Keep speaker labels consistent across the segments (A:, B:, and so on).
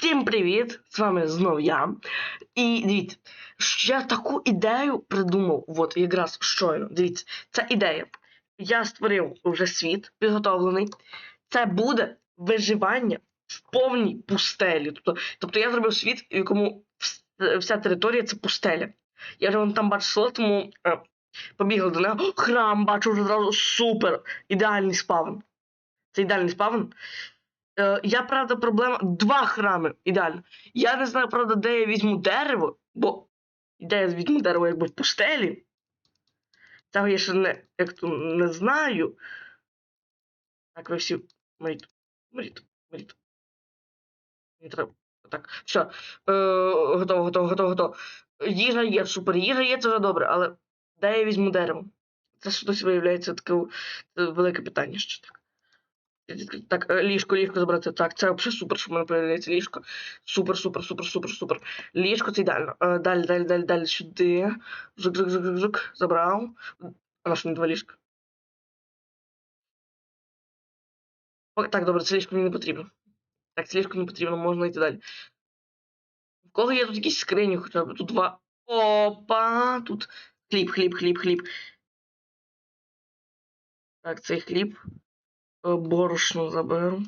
A: Всім привіт! З вами знов я. І дивіться, я таку ідею придумав. От якраз щойно. Дивіться, ця ідея. Я створив вже світ підготовлений. Це буде виживання в повній пустелі. Тобто, тобто я зробив світ, в якому вся територія це пустеля. Я вже вон там бачу село, тому е, побігли до нього. Храм бачу вже зразу супер! Ідеальний спавн. Це ідеальний спавн. Е, я, правда, проблема. Два храми ідеально. Я не знаю, правда, де я візьму дерево, бо де я візьму дерево якби в пустелі. Цього я ще не, як то, не знаю. Так, ви всі. Мріть, мріть, мріть. Мені треба. Так, все. Е, готово, готово, готово, готово. Їжа є, супер, їжа є, це вже добре, але де я візьму дерево? Це щось виявляється таке велике питання ще так. Так, е, ліжко, ліжко забрати. Так, це взагалі супер, що в мене появляється ліжко. Супер, супер, супер, супер, супер. Ліжко це ідеально. Е, Далі, далі, далі, далі сюди. Жук, жук, жук, жук. Забрав. А на що не два ліжка? Так, добре, це ліжко мені не потрібно. Так, це ліжко не потрібно, можна йти далі. В кого є тут якісь скрині хоча б? Тут два. Опа! Тут хліб, хліб, хліб, хліб. Так, цей хліб. Е, Борошно заберу.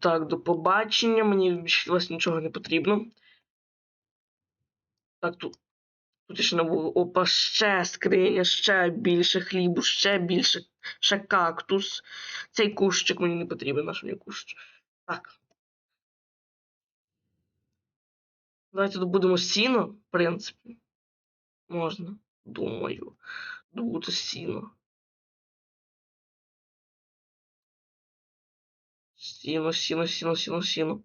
A: Так, до побачення. Мені вас нічого не потрібно. Так, тут. Тут ще не було. Опа, ще скриня, ще більше хлібу, ще більше. Ще кактус. Цей кущик мені не потрібен, наш мені кущик. Так. Давайте добудемо сіно, в принципі. Можна. Думаю. Добути сіно. Сіно, сіно, сіно, сіно, сіно.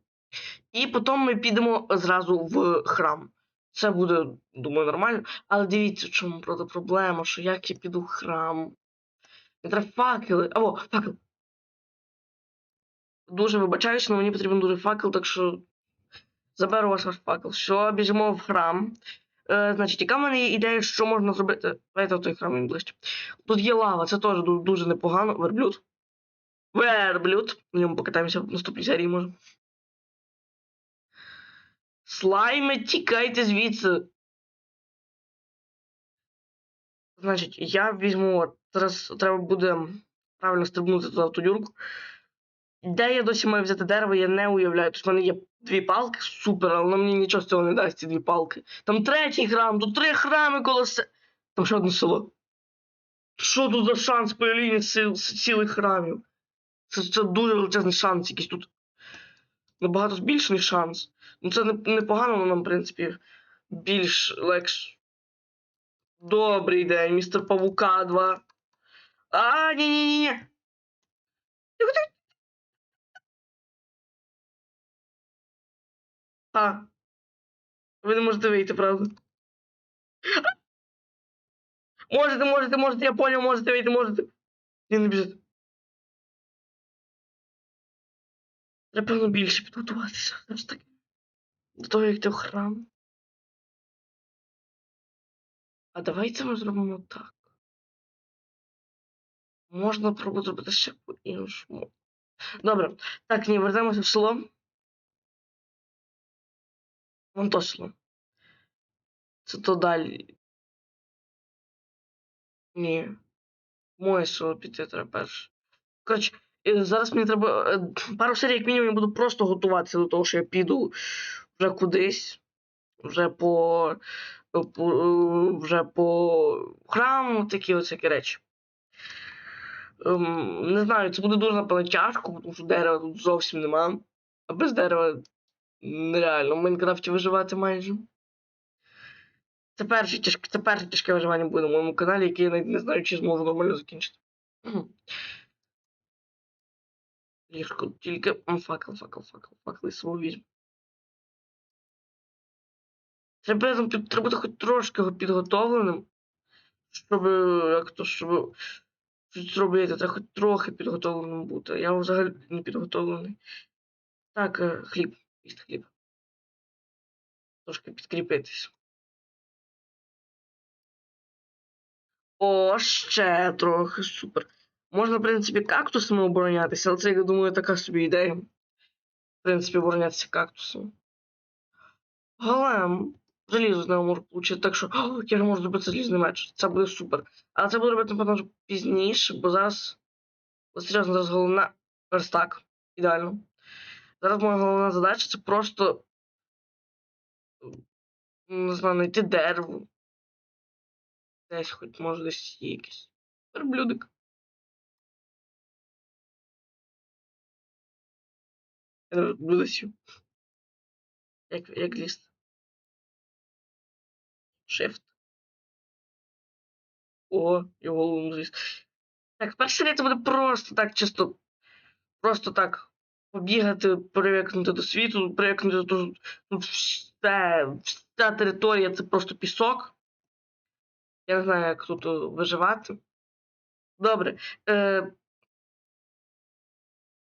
A: І потім ми підемо зразу в храм. Це буде, думаю, нормально. Але дивіться, в чому правда проблема, що як я піду в храм. Мені треба факели. Або, факел. Дуже вибачаюсь, але мені потрібен дуже факел, так що заберу ваш ваш факел. Що, біжимо в храм. Е, значить, яка в мене є ідея, що можна зробити. Давайте в той храм ближче. Тут є лава, це теж дуже непогано. Верблюд. Верблюд. В ньому покатаємося в наступній серії, може. Слайми, тікайте звідси. Значить, я візьму. Зараз треба буде правильно стрибнути туди в ту дюрку. Де я досі маю взяти дерево, я не уявляю. Тобто в мене є дві палки, супер, але мені нічого з цього не дасть ці дві палки. Там третій храм, тут три храми коло се. Там ще одне село. Що тут за шанс появління сил, цілих храмів? Це, це дуже величезний шанс, якийсь тут. Набагато збільшений шанс. Ну це не- непогано, але нам, в принципі, більш легш. Добрий день, містер Павука 2. А, ні, ні, ні, ні. А. Ви не можете вийти, правда? Можете, можете, можете, я понял, можете вийти, можете. Ні, не біжите. Треба певно більше підготуватися. Все ж таки. До того, як ти в храм. А давайте ми зробимо так. Можна пробувати зробити ще по-іншому. Добре. Так, ні, вернемося в село. Вон то село. Це то далі. Ні. Моє село піти треба перше. Коротше, зараз мені треба. е, Пару серій, як мінімум, я буду просто готуватися до того, що я піду вже кудись. Вже по. по е, вже по храму, такі ось всякі речі. Ем, не знаю, це буде дуже напевно тяжко, тому що дерева тут зовсім нема. А без дерева нереально в Майнкрафті виживати майже. Це перше, тяжке, це перше тяжке виживання буде на моєму каналі, який я навіть не знаю, чи зможу нормально закінчити. Ліжко, тільки факел, факел, факел, факел і свого візьму. Треба, треба бути хоч трошки підготовленим, щоб як то, щоб щось зробити, треба хоч трохи підготовленим бути. Я взагалі не підготовлений. Так, хліб, їсти хліб. Трошки підкріпитись. О, ще трохи, супер. Можна, в принципі, кактусами оборонятися, але це, я думаю, така собі ідея. В принципі, оборонятися кактусом. Голем. Залізо з нього можу получити, так що о, я вже можу зробити залізний меч. Це буде супер. Але це буду робити, напевно, пізніше, бо зараз. От серйозно, зараз головна верстак. Ідеально. Зараз моя головна задача це просто. Не знаю, знайти дерево. Десь хоч може десь є якийсь верблюдик. Не верблюда. Як, як ліст. Shift. О, і голову зліз. Так, серія це буде просто так чисто. Просто так побігати, привикнути до світу, привикнути до тут все, вся територія це просто пісок. Я не знаю, як тут виживати. Добре. Е...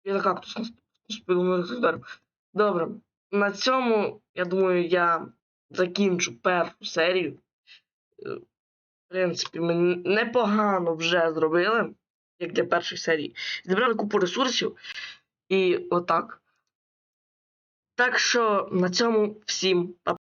A: Я на кактус. Добре. На цьому, я думаю, я закінчу першу серію. Е, В принципі, ми непогано вже зробили, як для першої серії. Зібрали купу ресурсів. І отак. Так що на цьому всім па.